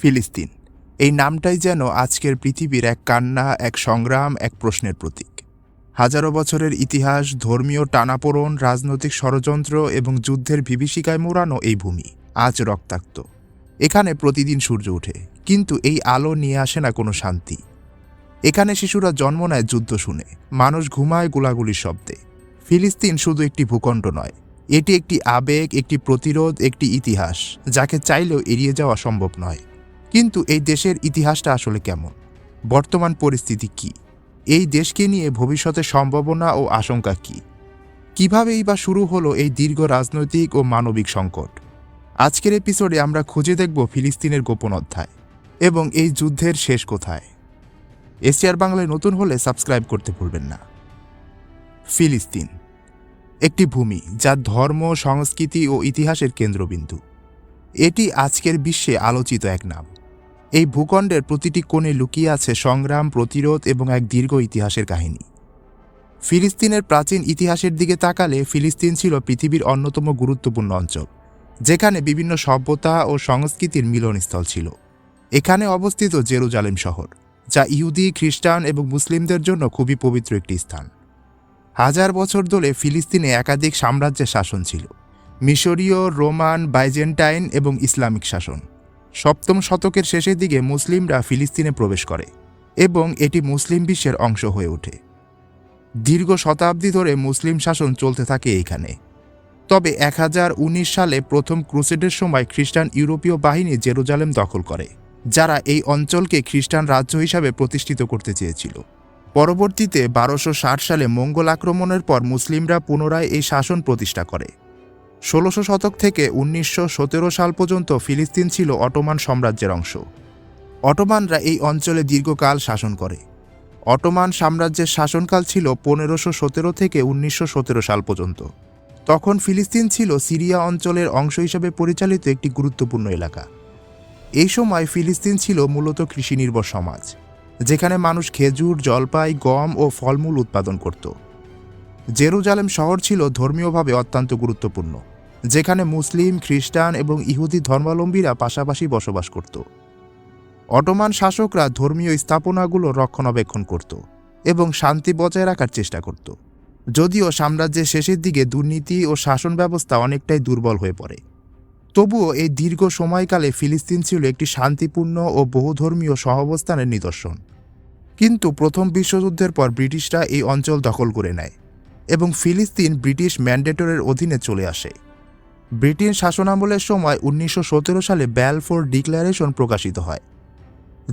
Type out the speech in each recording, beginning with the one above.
ফিলিস্তিন। এই নামটাই যেন আজকের পৃথিবীর এক কান্না, এক সংগ্রাম, এক প্রশ্নের প্রতীক। হাজারো বছরের ইতিহাস, ধর্মীয় টানাপোড়ন, রাজনৈতিক ষড়যন্ত্র এবং যুদ্ধের বিভীষিকায় মোড়ানো এই ভূমি আজ রক্তাক্ত। এখানে প্রতিদিন সূর্য ওঠে, কিন্তু এই আলো নিয়ে আসে না কোনো শান্তি। এখানে শিশুরা জন্ম নেয় যুদ্ধ শুনে, মানুষ ঘুমায় গোলাগুলির শব্দে। ফিলিস্তিন শুধু একটি ভূখণ্ড নয়, এটি একটি আবেগ, একটি প্রতিরোধ, একটি ইতিহাস, যাকে চাইলেও এড়িয়ে যাওয়া সম্ভব নয়। কিন্তু এই দেশের ইতিহাসটা আসলে কেমন? বর্তমান পরিস্থিতি কি? এই দেশকে নিয়ে ভবিষ্যতের সম্ভাবনা ও আশঙ্কা কি? কিভাবেই বা শুরু হলো এই দীর্ঘ রাজনৈতিক ও মানবিক সংকট? আজকের এপিসোডে আমরা খুঁজে দেখব ফিলিস্তিনের গোপন অধ্যায় এবং এই যুদ্ধের শেষ কোথায়। এশিয়ার বাংলায় নতুন হলে সাবস্ক্রাইব করতে ভুলবেন না। ফিলিস্তিন, একটি ভূমি যা ধর্ম, সংস্কৃতি ও ইতিহাসের কেন্দ্রবিন্দু। এটি আজকের বিশ্বে আলোচিত এক নাম। এই ভূখণ্ডের প্রতিটি কোণে লুকিয়ে আছে সংগ্রাম, প্রতিরোধ এবং এক দীর্ঘ ইতিহাসের কাহিনী। ফিলিস্তিনের প্রাচীন ইতিহাসের দিকে তাকালে ফিলিস্তিন ছিল পৃথিবীর অন্যতম গুরুত্বপূর্ণ অঞ্চল, যেখানে বিভিন্ন সভ্যতা ও সংস্কৃতির মিলনস্থল ছিল। এখানে অবস্থিত জেরুজালেম শহর, যা ইহুদি, খ্রিস্টান এবং মুসলিমদের জন্য খুবই পবিত্র একটি স্থান। হাজার বছর ধরে ফিলিস্তিনে একাধিক সাম্রাজ্যের শাসন ছিল, মিশরীয়, রোমান, বাইজেন্টাইন এবং ইসলামিক শাসন। সপ্তম শতকের শেষের দিকে মুসলিমরা ফিলিস্তিনে প্রবেশ করে এবং এটি মুসলিম বিশ্বের অংশ হয়ে ওঠে। দীর্ঘ শতাব্দী ধরে মুসলিম শাসন চলতে থাকে এইখানে তবে এক হাজার উনিশ সালে প্রথম ক্রুসেডের সময় খ্রিস্টান ইউরোপীয় বাহিনী জেরুজালেম দখল করে, যারা এই অঞ্চলকে খ্রিস্টান রাজ্য হিসাবে প্রতিষ্ঠিত করতে চেয়েছিল। পরবর্তীতে বারোশো সালে মঙ্গল আক্রমণের পর মুসলিমরা পুনরায় এই শাসন প্রতিষ্ঠা করে। ষোলোশো শতক থেকে উনিশশো সতেরো সাল পর্যন্ত ফিলিস্তিন ছিল অটোমান সাম্রাজ্যের অংশ। অটোমানরা এই অঞ্চলে দীর্ঘকাল শাসন করে। অটোমান সাম্রাজ্যের শাসনকাল ছিল পনেরোশো সতেরো থেকে উনিশশো সতেরো সাল পর্যন্ত। তখন ফিলিস্তিন ছিল সিরিয়া অঞ্চলের অংশ হিসেবে পরিচালিত একটি গুরুত্বপূর্ণ এলাকা। এই সময় ফিলিস্তিন ছিল মূলত কৃষিনির্ভর সমাজ, যেখানে মানুষ খেজুর, জলপাই, গম ও ফলমূল উৎপাদন করত। জেরুজালেম শহর ছিল ধর্মীয়ভাবে অত্যন্ত গুরুত্বপূর্ণ। যেখানে মুসলিম, খ্রিস্টান এবং ইহুদি ধর্মাবলম্বীরা পাশাপাশি বসবাস করত। অটোমান শাসকরা ধর্মীয় স্থাপনাগুলো রক্ষণাবেক্ষণ করত এবং শান্তি বজায় রাখার চেষ্টা করত। যদিও সাম্রাজ্যের শেষের দিকে দুর্নীতি ও শাসন ব্যবস্থা অনেকটাই দুর্বল হয়ে পড়ে। তবুও এই দীর্ঘ সময়কালে ফিলিস্তিন ছিল একটি শান্তিপূর্ণ ও বহুধর্মীয় সহাবস্থানের নিদর্শন। কিন্তু প্রথম বিশ্বযুদ্ধের পর ব্রিটিশরা এই অঞ্চল দখল করে নেয় এবং ফিলিস্তিন ব্রিটিশ ম্যান্ডেটরের অধীনে চলে আসে। ব্রিটিশ শাসনামলের সময় উনিশশো সতেরো সালে ব্যালফোর ডিক্লারেশন প্রকাশিত হয়,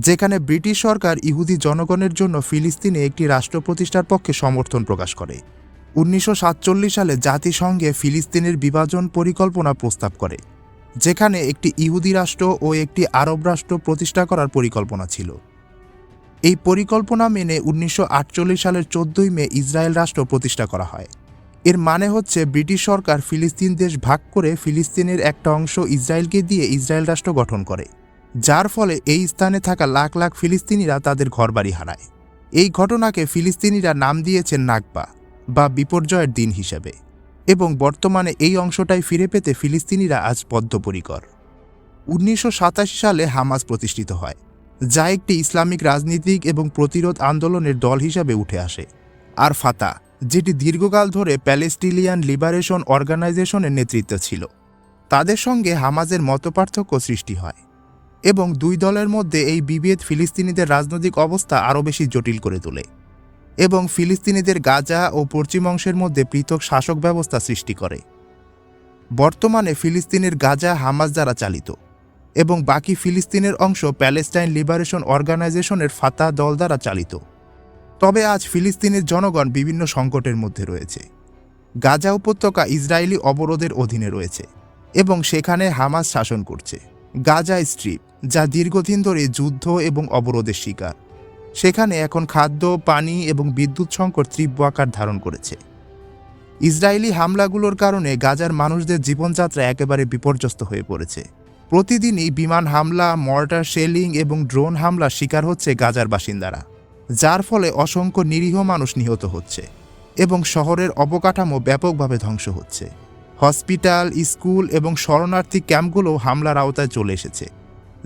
যেখানে ব্রিটিশ সরকার ইহুদি জনগণের জন্য ফিলিস্তিনে একটি রাষ্ট্র প্রতিষ্ঠার পক্ষে সমর্থন প্রকাশ করে। উনিশশো সাতচল্লিশ সালে জাতিসংঘে ফিলিস্তিনের বিভাজন পরিকল্পনা প্রস্তাব করে, যেখানে একটি ইহুদি রাষ্ট্র ও একটি আরব রাষ্ট্র প্রতিষ্ঠা করার পরিকল্পনা ছিল। এই পরিকল্পনা মেনে উনিশশো আটচল্লিশ সালের চোদ্দই মে ইসরায়েল রাষ্ট্র প্রতিষ্ঠা করা হয়। এর মানে হচ্ছে ব্রিটিশ সরকার ফিলিস্তিন দেশ ভাগ করে ফিলিস্তিনের একটা অংশ ইসরায়েলকে দিয়ে ইসরায়েল রাষ্ট্র গঠন করে, যার ফলে এই স্থানে থাকা লাখ লাখ ফিলিস্তিনিরা তাদের ঘরবাড়ি হারায়। এই ঘটনাকে ফিলিস্তিনিরা নাম দিয়েছেন নাগবা বা বিপর্যয়ের দিন হিসেবে এবং বর্তমানে এই অংশটাই ফিরে পেতে ফিলিস্তিনিরা আজ বদ্ধপরিকর উনিশশো সালে হামাস প্রতিষ্ঠিত হয়, যা একটি ইসলামিক রাজনীতিক এবং প্রতিরোধ আন্দোলনের দল হিসাবে উঠে আসে, আর ফাতা যেটি দীর্ঘকাল ধরে প্যালেস্টিলিয়ান লিবারেশন অর্গানাইজেশনের নেতৃত্ব ছিল। তাদের সঙ্গে হামাজের মতপার্থক্য সৃষ্টি হয় এবং দুই দলের মধ্যে এই বিভেদ ফিলিস্তিনিদের রাজনৈতিক অবস্থা আরও বেশি জটিল করে তোলে এবং ফিলিস্তিনিদের গাজা ও পশ্চিম অংশের মধ্যে পৃথক শাসক ব্যবস্থা সৃষ্টি করে। বর্তমানে ফিলিস্তিনের গাজা হামাজ দ্বারা চালিত এবং বাকি ফিলিস্তিনের অংশ প্যালেস্টাইন লিবারেশন অর্গানাইজেশনের ফাতা দল দ্বারা চালিত। তবে আজ ফিলিস্তিনের জনগণ বিভিন্ন সংকটের মধ্যে রয়েছে। গাজা উপত্যকা ইসরায়েলি অবরোধের অধীনে রয়েছে এবং সেখানে হামাস শাসন করছে। গাজা স্ট্রিপ, যা দীর্ঘদিন ধরে যুদ্ধ এবং অবরোধের শিকার। সেখানে এখন খাদ্য, পানি এবং বিদ্যুৎ সংকট তীব্র আকার ধারণ করেছে। ইসরায়েলি হামলাগুলোর কারণে গাজার মানুষদের জীবনযাত্রা একেবারে বিপর্যস্ত হয়ে পড়েছে। প্রতিদিনই বিমান হামলা, মর্টার শেলিং এবং ড্রোন হামলার শিকার হচ্ছে গাজার বাসিন্দারা। যার ফলে অসংখ্য নিরীহ মানুষ নিহত হচ্ছে এবং শহরের অবকাঠামো ব্যাপকভাবে ধ্বংস হচ্ছে। হসপিটাল, স্কুল এবং শরণার্থী ক্যাম্পগুলো হামলার আওতায় চলে এসেছে,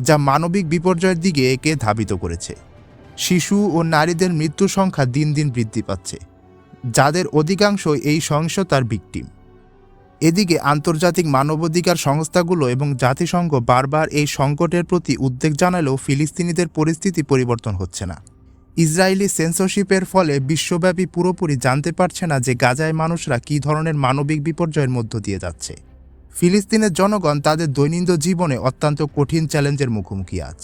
যা মানবিক বিপর্যয়ের দিকে একে ধাবিত করেছে। শিশু ও নারীদের মৃত্যুর সংখ্যা দিন দিন বৃদ্ধি পাচ্ছে, যাদের অধিকাংশ এই সহিংসতার ভিকটিম এদিকে আন্তর্জাতিক মানবাধিকার সংস্থাগুলো এবং জাতিসংঘ বারবার এই সংকটের প্রতি উদ্বেগ জানালেও ফিলিস্তিনিদের পরিস্থিতি পরিবর্তন হচ্ছে না। ইসরায়েলি সেন্সরশিপের ফলে বিশ্বব্যাপী পুরোপুরি জানতে পারছে না যে গাজায় মানুষরা কী ধরনের মানবিক বিপর্যয়ের মধ্য দিয়ে যাচ্ছে। ফিলিস্তিনের জনগণ তাদের দৈনন্দিন জীবনে অত্যন্ত কঠিন চ্যালেঞ্জের মুখোমুখি আজ।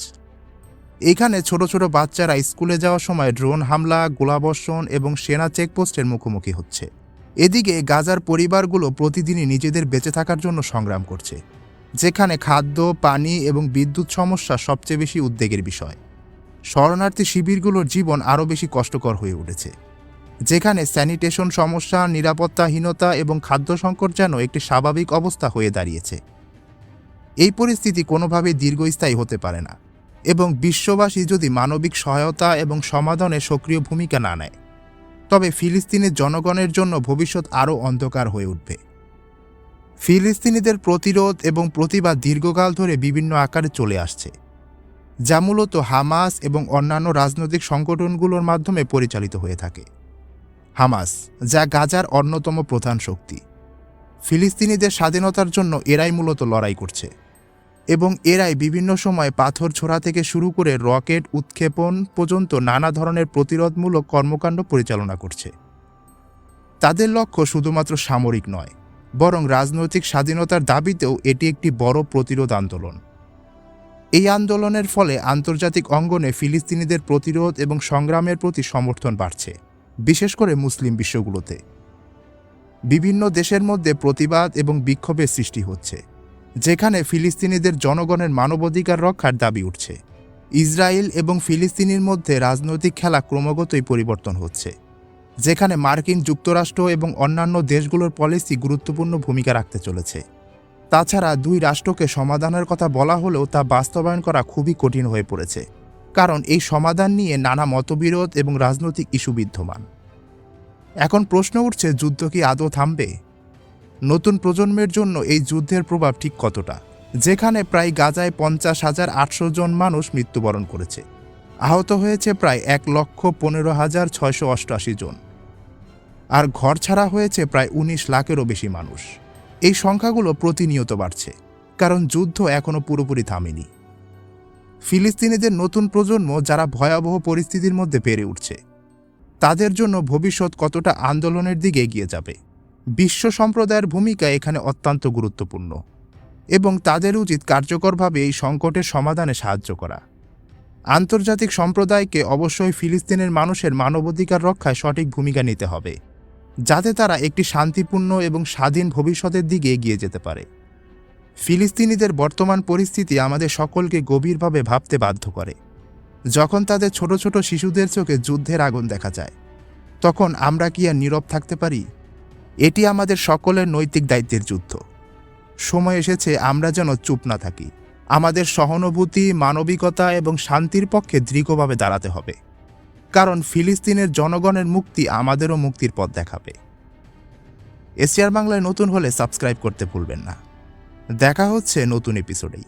এখানে ছোট ছোট বাচ্চারা স্কুলে যাওয়ার সময় ড্রোন হামলা, গোলাবর্ষণ এবং সেনা চেকপোস্টের মুখোমুখি হচ্ছে। এদিকে গাজার পরিবারগুলো প্রতিদিনই নিজেদের বেঁচে থাকার জন্য সংগ্রাম করছে, যেখানে খাদ্য, পানি এবং বিদ্যুৎ সমস্যা সবচেয়ে বেশি উদ্বেগের বিষয়। শরণার্থী শিবিরগুলোর জীবন আরও বেশি কষ্টকর হয়ে উঠেছে। যেখানে স্যানিটেশন সমস্যা নিরাপত্তাহীনতা এবং খাদ্য সংকট যেন একটি স্বাভাবিক অবস্থা হয়ে দাঁড়িয়েছে। এই পরিস্থিতি কোনোভাবেই দীর্ঘস্থায়ী হতে পারে না এবং বিশ্ববাসী যদি মানবিক সহায়তা এবং সমাধানে সক্রিয় ভূমিকা না নেয়, তবে ফিলিস্তিনের জনগণের জন্য ভবিষ্যৎ আরও অন্ধকার হয়ে উঠবে। ফিলিস্তিনিদের প্রতিরোধ এবং প্রতিবাদ দীর্ঘকাল ধরে বিভিন্ন আকারে চলে আসছে। যা মূলত হামাস এবং অন্যান্য রাজনৈতিক সংগঠনগুলোর মাধ্যমে পরিচালিত হয়ে থাকে। হামাস, যা গাজার অন্যতম প্রধান শক্তি। ফিলিস্তিনিদের স্বাধীনতার জন্য এরাই মূলত লড়াই করছে এবং এরাই বিভিন্ন সময় পাথর ছোড়া থেকে শুরু করে রকেট উৎক্ষেপণ পর্যন্ত নানা ধরনের প্রতিরোধমূলক কর্মকাণ্ড পরিচালনা করছে। তাদের লক্ষ্য শুধুমাত্র সামরিক নয়, বরং রাজনৈতিক স্বাধীনতার দাবিতেও এটি একটি বড় প্রতিরোধ আন্দোলন। এই আন্দোলনের ফলে আন্তর্জাতিক অঙ্গনে ফিলিস্তিনিদের প্রতিরোধ এবং সংগ্রামের প্রতি সমর্থন বাড়ছে, বিশেষ করে মুসলিম বিশ্বগুলোতে। বিভিন্ন দেশের মধ্যে প্রতিবাদ এবং বিক্ষোভের সৃষ্টি হচ্ছে, যেখানে ফিলিস্তিনিদের জনগণের মানবাধিকার রক্ষার দাবি উঠছে। ইসরায়েল এবং ফিলিস্তিনির মধ্যে রাজনৈতিক খেলা ক্রমাগতই পরিবর্তন হচ্ছে, যেখানে মার্কিন যুক্তরাষ্ট্র এবং অন্যান্য দেশগুলোর পলিসি গুরুত্বপূর্ণ ভূমিকা রাখতে চলেছে। তাছাড়া দুই রাষ্ট্রকে সমাধানের কথা বলা হলেও তা বাস্তবায়ন করা খুবই কঠিন হয়ে পড়েছে, কারণ এই সমাধান নিয়ে নানা মতবিরোধ এবং রাজনৈতিক ইস্যু বিদ্যমান। এখন প্রশ্ন উঠছে, যুদ্ধ কি আদৌ থামবে? নতুন প্রজন্মের জন্য এই যুদ্ধের প্রভাব ঠিক কতটা? যেখানে প্রায় গাজায় পঞ্চাশ হাজার আটশো জন মানুষ মৃত্যুবরণ করেছে, আহত হয়েছে প্রায় এক লক্ষ পনেরো হাজার ছয়শো অষ্টআশি জন। আর ঘর ছাড়া হয়েছে প্রায় উনিশ লাখেরও বেশি মানুষ। এই সংখ্যাগুলো প্রতিনিয়ত বাড়ছে, কারণ যুদ্ধ এখনও পুরোপুরি থামেনি। ফিলিস্তিনিদের নতুন প্রজন্ম যারা ভয়াবহ পরিস্থিতির মধ্যে পেরে উঠছে, তাদের জন্য ভবিষ্যৎ কতটা আন্দোলনের দিকে এগিয়ে যাবে, বিশ্ব সম্প্রদায়ের ভূমিকা এখানে অত্যন্ত গুরুত্বপূর্ণ এবং তাদের উচিত কার্যকরভাবে এই সংকটের সমাধানে সাহায্য করা। আন্তর্জাতিক সম্প্রদায়কে অবশ্যই ফিলিস্তিনের মানুষের মানবাধিকার রক্ষায় সঠিক ভূমিকা নিতে হবে। যাতে তারা একটি শান্তিপূর্ণ এবং স্বাধীন ভবিষ্যতের দিকে এগিয়ে যেতে পারে। ফিলিস্তিনিদের বর্তমান পরিস্থিতি আমাদের সকলকে গভীরভাবে ভাবতে বাধ্য করে। যখন তাদের ছোট ছোট শিশুদের চোখে যুদ্ধের আগুন দেখা যায়, তখন আমরা কি আর নীরব থাকতে পারি? এটি আমাদের সকলের নৈতিক দায়িত্বের যুদ্ধ। সময় এসেছে আমরা যেন চুপ না থাকি। আমাদের সহানুভূতি, মানবিকতা এবং শান্তির পক্ষে দৃঢ়ভাবে দাঁড়াতে হবে। কারণ ফিলিস্তিনের জনগণের মুক্তি আমাদেরও মুক্তির পথ দেখাবে। এশিয়ার বাংলায় নতুন হলে সাবস্ক্রাইব করতে ভুলবেন না। দেখা হচ্ছে নতুন এপিসোডেই